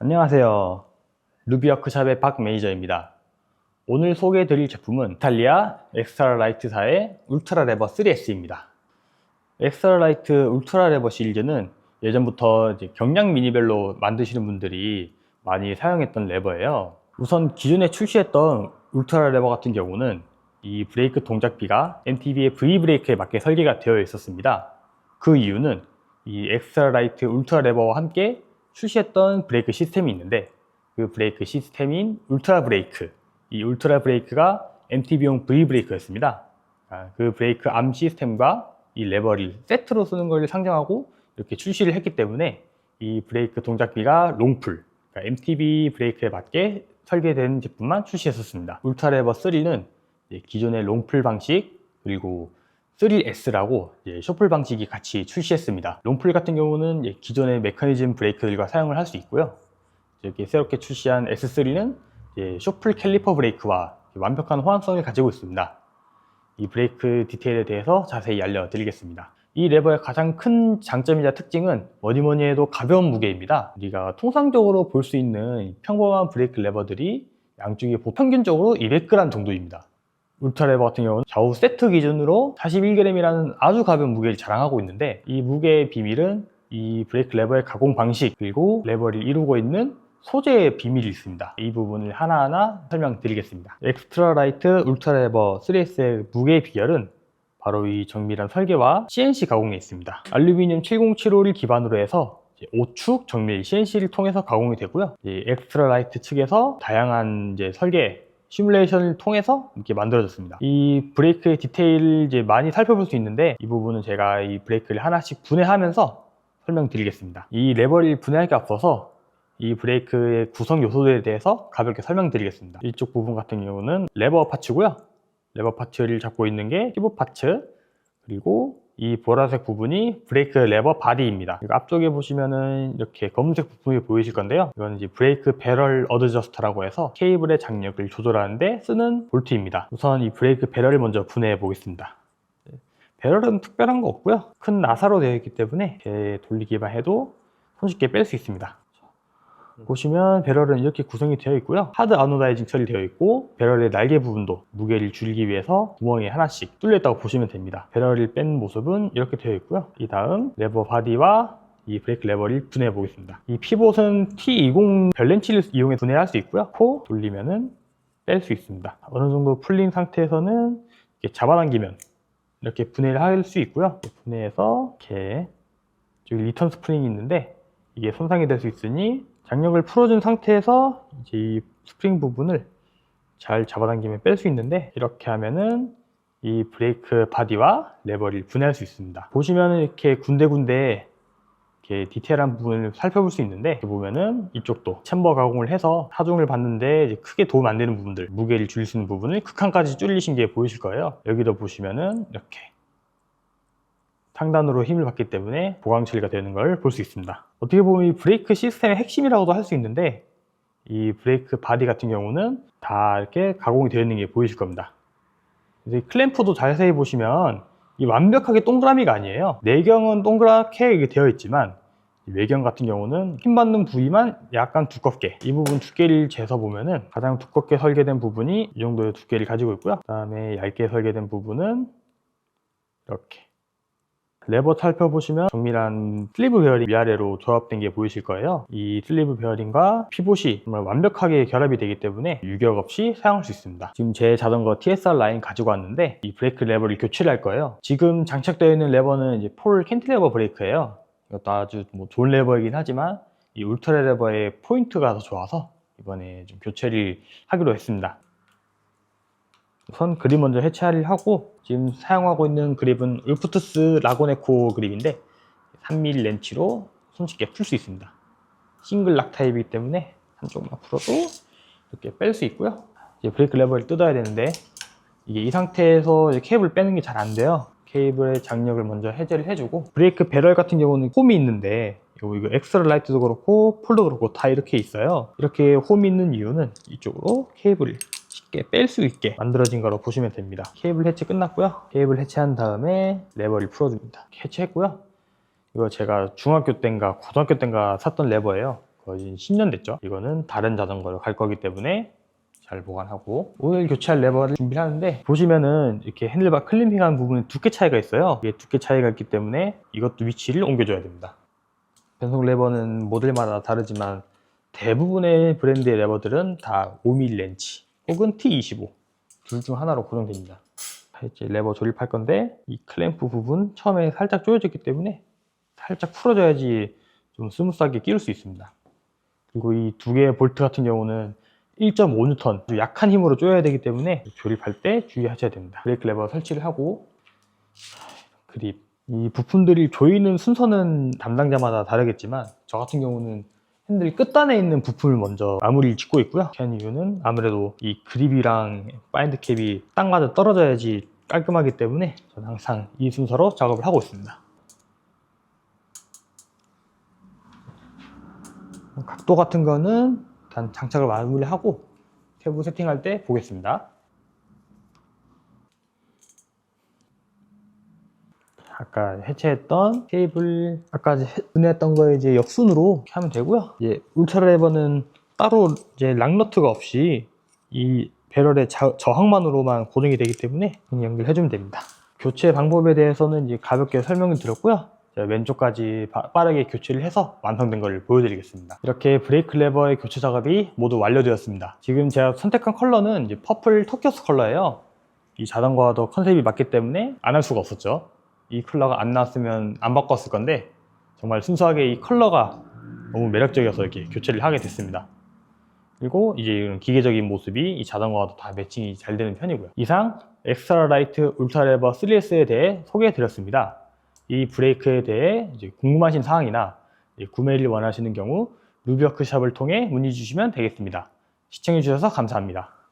안녕하세요. 루비워크샵의 박 매니저입니다. 오늘 소개해드릴 제품은 이탈리아 엑스트라 라이트사의 울트라 레버 3S입니다. 엑스트라 라이트 울트라 레버 시리즈는 예전부터 경량 미니벨로 만드시는 분들이 많이 사용했던 레버예요. 우선 기존에 출시했던 울트라 레버 같은 경우는 이 브레이크 동작비가 MTB의 V 브레이크에 맞게 설계가 되어 있었습니다. 그 이유는 이 엑스트라 라이트 울트라 레버와 함께 출시했던 브레이크 시스템이 있는데 그 브레이크 시스템인 울트라 브레이크 이 울트라 브레이크가 MTB용 V 브레이크였습니다. 아, 그 브레이크 암 시스템과 이 레버를 세트로 쓰는 걸 상정하고 이렇게 출시를 했기 때문에 이 브레이크 동작비가 롱풀 그러니까 MTB 브레이크에 맞게 설계된 제품만 출시했었습니다. 울트라 레버 3는 기존의 롱풀 방식 그리고 3S라고 셔플 방식이 같이 출시했습니다. 롱풀 같은 경우는 예, 기존의 메커니즘 브레이크들과 사용을 할 수 있고요. 이렇게 새롭게 출시한 S3는 셔플 캘리퍼 브레이크와 완벽한 호환성을 가지고 있습니다. 이 브레이크 디테일에 대해서 자세히 알려드리겠습니다. 이 레버의 가장 큰 장점이자 특징은 뭐니 뭐니 해도 가벼운 무게입니다. 우리가 통상적으로 볼 수 있는 평범한 브레이크 레버들이 양쪽이 평균적으로 200g 정도입니다. 울트라 레버 같은 경우는 좌우 세트 기준으로 41g이라는 아주 가벼운 무게를 자랑하고 있는데 이 무게의 비밀은 이 브레이크 레버의 가공 방식 그리고 레버를 이루고 있는 소재의 비밀이 있습니다. 이 부분을 하나하나 설명드리겠습니다. 엑스트라 라이트 울트라 레버 3S의 무게 비결은 바로 이 정밀한 설계와 CNC 가공에 있습니다. 알루미늄 7075를 기반으로 해서 5축 정밀 CNC를 통해서 가공이 되고요. 엑스트라 라이트 측에서 다양한 이제 설계 시뮬레이션을 통해서 이렇게 만들어졌습니다. 이 브레이크의 디테일을 이제 많이 살펴볼 수 있는데 이 부분은 제가 이 브레이크를 하나씩 분해하면서 설명드리겠습니다. 이 레버를 분해하기 앞서서 이 브레이크의 구성 요소들에 대해서 가볍게 설명드리겠습니다. 이쪽 부분 같은 경우는 레버 파츠고요. 레버 파츠를 잡고 있는 게 피부 파츠 그리고 이 보라색 부분이 브레이크 레버 바디입니다. 앞쪽에 보시면은 이렇게 검은색 부품이 보이실 건데요. 이건 이제 브레이크 배럴 어드저스터라고 해서 케이블의 장력을 조절하는데 쓰는 볼트입니다. 우선 이 브레이크 배럴을 먼저 분해해 보겠습니다. 배럴은 특별한 거 없고요. 큰 나사로 되어 있기 때문에 돌리기만 해도 손쉽게 뺄 수 있습니다. 보시면 배럴은 이렇게 구성이 되어 있고요. 하드 아노다이징 처리되어 있고 배럴의 날개 부분도 무게를 줄이기 위해서 구멍이 하나씩 뚫려 있다고 보시면 됩니다. 배럴을 뺀 모습은 이렇게 되어 있고요. 이 다음 레버 바디와 이 브레이크 레버를 분해해 보겠습니다. 이 피봇은 T20 별렌치를 이용해 분해할 수 있고요. 코 돌리면은 뺄 수 있습니다. 어느 정도 풀린 상태에서는 잡아당기면 이렇게 분해를 할 수 있고요. 분해해서 이렇게 리턴 스프링이 있는데 이게 손상이 될 수 있으니 장력을 풀어준 상태에서 이제 이 스프링 부분을 잘 잡아당기면 뺄 수 있는데 이렇게 하면은 이 브레이크 바디와 레버를 분해할 수 있습니다. 보시면은 이렇게 군데군데 이렇게 디테일한 부분을 살펴볼 수 있는데 보면은 이쪽도 챔버 가공을 해서 하중을 받는데 크게 도움 안 되는 부분들 무게를 줄일 수 있는 부분을 극한까지 줄이신 게 보이실 거예요. 여기도 보시면은 이렇게 상단으로 힘을 받기 때문에 보강 처리가 되는 걸 볼 수 있습니다. 어떻게 보면 이 브레이크 시스템의 핵심이라고도 할 수 있는데 이 브레이크 바디 같은 경우는 다 이렇게 가공이 되어 있는 게 보이실 겁니다. 이제 클램프도 자세히 보시면 이 완벽하게 동그라미가 아니에요. 내경은 동그랗게 되어 있지만 외경 같은 경우는 힘 받는 부위만 약간 두껍게 이 부분 두께를 재서 보면은 가장 두껍게 설계된 부분이 이 정도의 두께를 가지고 있고요. 그 다음에 얇게 설계된 부분은 이렇게 레버 살펴보시면 정밀한 슬리브 베어링 위아래로 조합된 게 보이실 거예요. 이 슬리브 베어링과 피봇이 정말 완벽하게 결합이 되기 때문에 유격 없이 사용할 수 있습니다. 지금 제 자전거 TSR 라인 가지고 왔는데 이 브레이크 레버를 교체를 할 거예요. 지금 장착되어 있는 레버는 이제 폴 캔티레버 브레이크예요. 이것도 아주 뭐 좋은 레버이긴 하지만 이 울트라 레버의 포인트가 더 좋아서 이번에 좀 교체를 하기로 했습니다. 우선 그립 먼저 해체를 하고 지금 사용하고 있는 그립은 울프투스 라고네코 그립인데 3mm 렌치로 손쉽게 풀 수 있습니다. 싱글 락 타입이기 때문에 한쪽만 풀어도 이렇게 뺄 수 있고요. 이제 브레이크 레버를 뜯어야 되는데 이게 이 상태에서 케이블 빼는 게 잘 안 돼요. 케이블의 장력을 먼저 해제를 해주고 브레이크 배럴 같은 경우는 홈이 있는데 이거 이거 엑스트라 라이트도 그렇고 폴도 그렇고 다 이렇게 있어요. 이렇게 홈이 있는 이유는 이쪽으로 케이블을 쉽게 뺄 수 있게 만들어진 거로 보시면 됩니다. 케이블 해체 끝났고요. 케이블 해체한 다음에 레버를 풀어줍니다. 해체했고요. 이거 제가 중학교 때인가 고등학교 때인가 샀던 레버예요. 거의 10년 됐죠. 이거는 다른 자전거로 갈 거기 때문에 잘 보관하고 오일 교체할 레버를 준비를 하는데 보시면은 이렇게 핸들바 클램핑하는 부분에 두께 차이가 있어요. 이게 두께 차이가 있기 때문에 이것도 위치를 옮겨줘야 됩니다. 변속 레버는 모델마다 다르지만 대부분의 브랜드의 레버들은 다 5mm 렌치 혹은 T25 둘 중 하나로 고정됩니다. 이제 레버 조립할 건데 이 클램프 부분 처음에 살짝 조여졌기 때문에 살짝 풀어줘야지 좀 스무스하게 끼울 수 있습니다. 그리고 이 두 개의 볼트 같은 경우는 1.5N 아주 약한 힘으로 조여야 되기 때문에 조립할 때 주의하셔야 됩니다. 브레이크 레버 설치를 하고 그립 이 부품들이 조이는 순서는 담당자마다 다르겠지만 저 같은 경우는 핸들 끝단에 있는 부품을 먼저 마무리를 짓고 있고요. 그한 이유는 아무래도 이 그립이랑 바인드 캡이 딱 맞아 떨어져야지 깔끔하기 때문에 저는 항상 이 순서로 작업을 하고 있습니다. 각도 같은 거는 일단 장착을 마무리하고 세부 세팅할 때 보겠습니다. 아까 해체했던 케이블 아까 은했던 거 이제 역순으로 이렇게 하면 되고요. 이제 울트라 레버는 따로 이제 락너트가 없이 이 배럴의 자- 저항만으로만 고정이 되기 때문에 그냥 연결해 주면 됩니다. 교체 방법에 대해서는 이제 가볍게 설명을 드렸고요. 왼쪽까지 바- 빠르게 교체를 해서 완성된 걸 보여드리겠습니다. 이렇게 브레이크 레버의 교체 작업이 모두 완료되었습니다. 지금 제가 선택한 컬러는 이제 퍼플 터키오스 컬러예요. 이 자전거와도 컨셉이 맞기 때문에 안 할 수가 없었죠. 이 컬러가 안 나왔으면 안 바꿨을 건데 정말 순수하게 이 컬러가 너무 매력적이어서 이렇게 교체를 하게 됐습니다. 그리고 이제 이런 기계적인 모습이 이 자전거와도 다 매칭이 잘 되는 편이고요. 이상 엑스트라 라이트 울트라 레버 3S에 대해 소개해 드렸습니다. 이 브레이크에 대해 궁금하신 사항이나 구매를 원하시는 경우 루비워크샵을 통해 문의 주시면 되겠습니다. 시청해 주셔서 감사합니다.